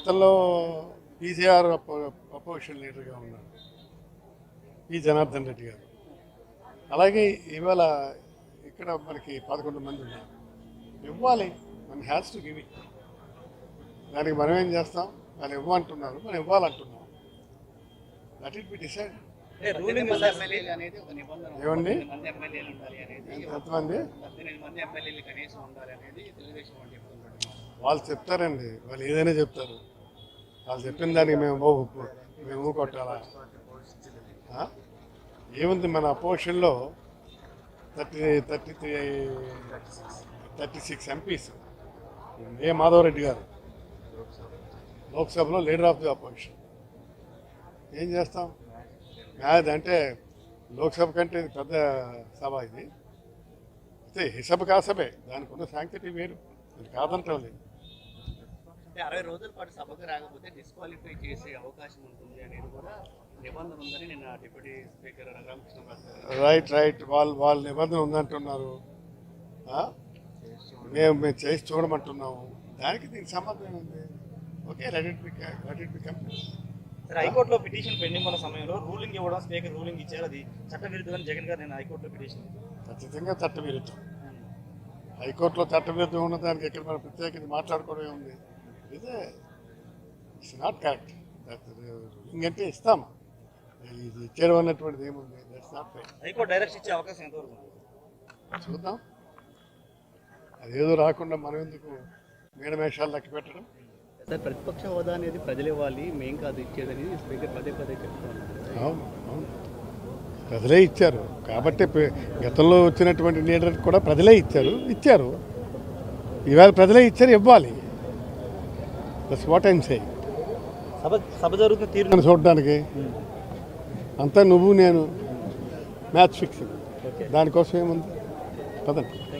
గతంలో PCR opposition లీడర్గా ఉన్నాడు. పి. జనార్దన్ రెడ్డి గారు. అలాగే ఇవాళ ఇక్కడ మనకి పదకొండు మంది ఉన్నారు. ఇవ్వాలి. మన హ్యాస్ టు గివ్ ఇట్ దానికి మనం ఏం చేస్తాం? వాళ్ళు ఇవ్వమంటున్నారు. మనం ఇవ్వాలంటున్నాం. దట్ ఇట్ బి డిసైడ్ అంటే రూలింగ్ ఎమ్మెల్యేలు అనేది ఒక నిబంధన. ఏమండి? పద్దెనిమిది మంది ఎమ్మెల్యేలు ఉండాలి అనేది ఎంతమంది వాళ్ళు చెప్తారండి. వాళ్ళు ఏదైనా చెప్తారు. వాళ్ళు చెప్పిన దానికి మేము మేము ఊ కొట్టాలా? ఏముంది మన అపోజిషన్లో thirty thirty three thirty six MPs. A Madhavareddy గారు. లోక్సభలో లీడర్ ఆఫ్ ది అపోజిషన్. ఏం చేస్తాం? అది అంటే లోక్సభ కంటే ఇది పెద్ద సభ ఇది. అయితే హిసబ్ కాసభే దానికి ఉన్న సాంకేతిక వేరు. అది లేదు అంటే అరవై రోజుల పాటు సభకు రాకపోతే డిస్క్వాలిఫై చేసే అవకాశం ఉంటుంది అనేది కూడా నిబంధన ఉందని నిన్న డిప్యూటీ స్పీకర్ రఘురామకృష్ణ గారు రైట్ రైట్ వాళ్ళు వాళ్ళ నిబంధన ఉందంటున్నారు? మేము మేము చేసి చూడమంటున్నాము. దానికి దీనికి సంబంధం ఉంది ఓకే రెడీ రెడీ బికమ్ సరే హైకోర్టులో పిటిషన్ పెండింగ్ ఉన్న సమయంలో రూలింగ్ ఇవ్వడం స్పీకర్ రూలింగ్ ఇచ్చారు. అది చట్టవిరుద్ధమని జగన్ గారు నేను హైకోర్టులో పిటిషన్ ఖచ్చితంగా చట్టవిరుద్ధం. హైకోర్టులో చట్టవిరుద్ధం ఉన్న దానికి ఇక్కడ మనం ప్రత్యేకించి మాట్లాడుకోవడం ఉంది ఇదే. ఇట్స్ నాట్ కరెక్ట్ ఇంకంటే ఇస్తాం ఇది ఇచ్చేయడం అన్నటువంటిది ఏముంది దట్స్ నాట్ హైకోర్టు డైరెక్షన్ ఇచ్చే అవకాశం ఎంతవరకు? చూద్దాం. అదేదో రాకుండా మనం ఎందుకు మేడమేషాలు లెక్క పెట్టడం? సార్ ప్రతిపక్ష హోదా అనేది ప్రజలు ఇవ్వాలి మేం కాదు ఇచ్చేదని స్పీకర్ పదే పదే చెప్తున్నారు అవును అవును. ప్రజలే ఇచ్చారు. కాబట్టి గతంలో వచ్చినటువంటి లీడర్ కూడా ప్రజలే ఇచ్చారు. ఇచ్చారు. ఇవాళ ప్రజలే ఇచ్చారు ఇవ్వాలి. దట్స్ వాట్ ఐమ్ సే సభ సభ జరుగుతున్న తీరు చూడడానికి. అంతా నువ్వు నేను. మ్యాచ్ ఫిక్సింగ్ దానికోసం ఏముంది? పదండి.